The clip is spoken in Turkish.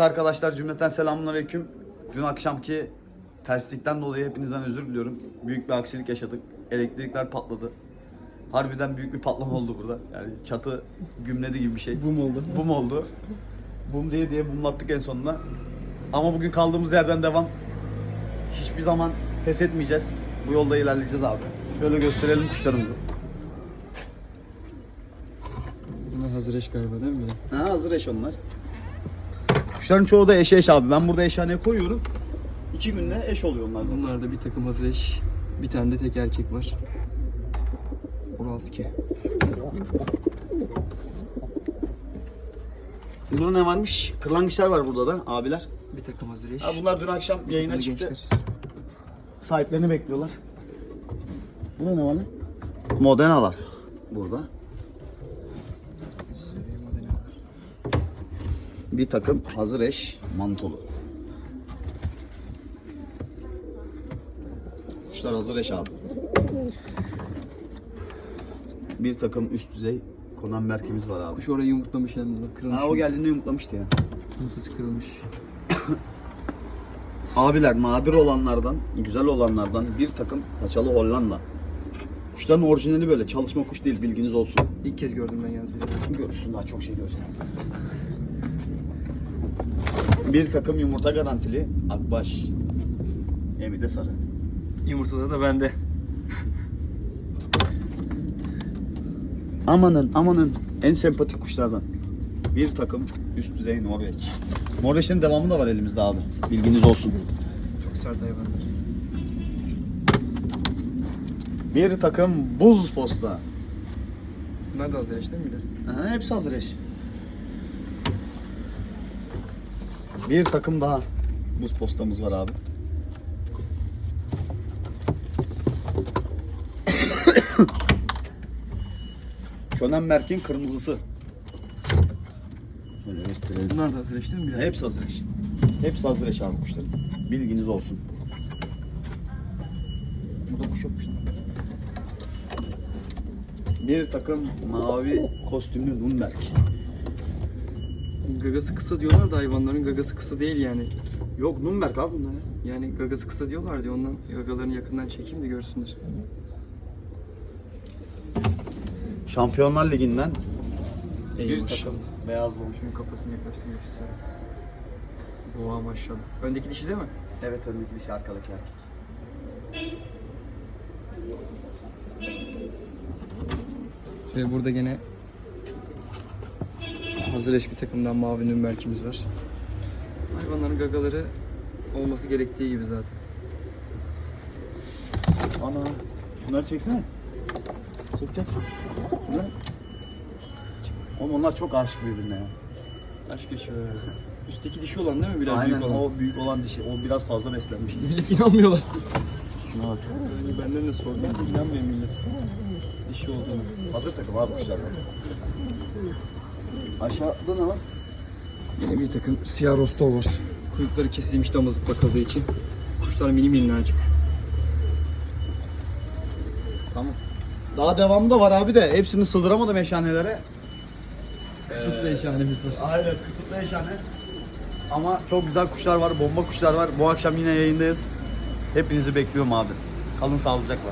Arkadaşlar cümleten selamünaleyküm. Dün akşamki terslikten dolayı hepinizden özür diliyorum. Büyük bir aksilik yaşadık. Elektrikler patladı. Harbiden büyük bir patlama oldu burada. Yani çatı gümledi gibi bir şey. Bum oldu. Bum oldu. Bum diye diye bumlattık en sonunda. Ama bugün kaldığımız yerden devam. Hiçbir zaman pes etmeyeceğiz. Bu yolda ilerleyeceğiz abi. Şöyle gösterelim kuşlarımızı. Bunlar hazır eş galiba değil mi? Ha hazır eş onlar. Kuşların çoğu da eş eş abi. Ben burada eşhaneye koyuyorum. İki günde eş oluyor onlar zaten. Bunlarda bir takım hazır eş. Bir tane de tek erkek var. Uralski. Burada ne varmış? Kırlangıçlar var burada da abiler. Bir takım hazır eş. Ha, bunlar dün akşam yayına Bunu çıktı. gençler. Sahiplerini bekliyorlar. Burada ne var lan? Modernalar. Burada. Bir takım hazır eş mantolu. Kuşlar hazır eş abi. Bir takım üst düzey konan merkemiz var abi. Kuş orayı yumurtlamış yalnız bak kırılmış. Ha o geldiğinde yumurtlamıştı ya. Yumurtası kırılmış. Abiler nadir olanlardan, güzel olanlardan bir takım paçalı Hollanda. Kuşların orijinali böyle çalışma kuş değil bilginiz olsun. İlk kez gördüm ben yalnız. Görürsün daha çok şey göreceksin. Bir takım yumurta garantili akbaş. Emi de sarı. Yumurtada da bende. Amanın amanın en sempatik kuşlardan. Bir takım üst düzey Norveç. Norveç'in devamı da var elimizde abi. Bilginiz olsun. Çok sert hayvanlar. Bir takım buz posta. Bunlar da hazır eş değil mi bir de? Aha, hepsi hazır eş. Bir takım daha buz postamız var abi. Könenberk'in kırmızısı. Böyle gösterelim. Bunlar da hazır eş değil mi de? Hepsi hazır eş. Hepsi hazır eş abi kuşların. Bilginiz olsun. Burada kuş yokmuş. Bir takım mavi kostümlü Nürnberg. Gagası kısa diyorlar da hayvanların gagası kısa değil yani. Yok Nürnberg abi bunlar ya. Yani gagası kısa diyorlar diye ondan gagalarını yakından çekeyim de görsünler. Şampiyonlar Ligi'nden bir takım beyaz. Şunun kafasını yaklaştırmak istiyorum. Oha maşallah. Öndeki dişi değil mi? Evet öndeki dişi arkadaki erkek. Şöyle burada gene hazır eş bir takımdan mavi nürmerkimiz var. Hayvanların gagaları olması gerektiği gibi zaten. Ana şunları çeksene. Çek çek. Bunlar. Oğlum onlar çok aşık birbirine ya. Aşk yaşıyor. Üstteki dişi olan değil mi? Biraz Aynen büyük olan. o büyük olan dişi. O biraz fazla beslenmiş. Millet inanmıyorlar. Şuna bak. Yani benden de sordum. İnanmıyor millet. Dişi olduğunu. Hazır takım abi kuşlar. Aşağıda ne var? Yine bir takım siyah rostov var. Kuyrukları kesilmiş damızlık bakıldığı için. Kuşlar mini minnacık. Tamam. Daha devamı da var abi de. Hepsini sığdıramadım eşhanelere. Kısıtlı eşhanemiz var. Aynen kısıtlı eşhane. Ama çok güzel kuşlar var, bomba kuşlar var. Bu akşam yine yayındayız. Hepinizi bekliyorum abi. Kalın sağlıcakla.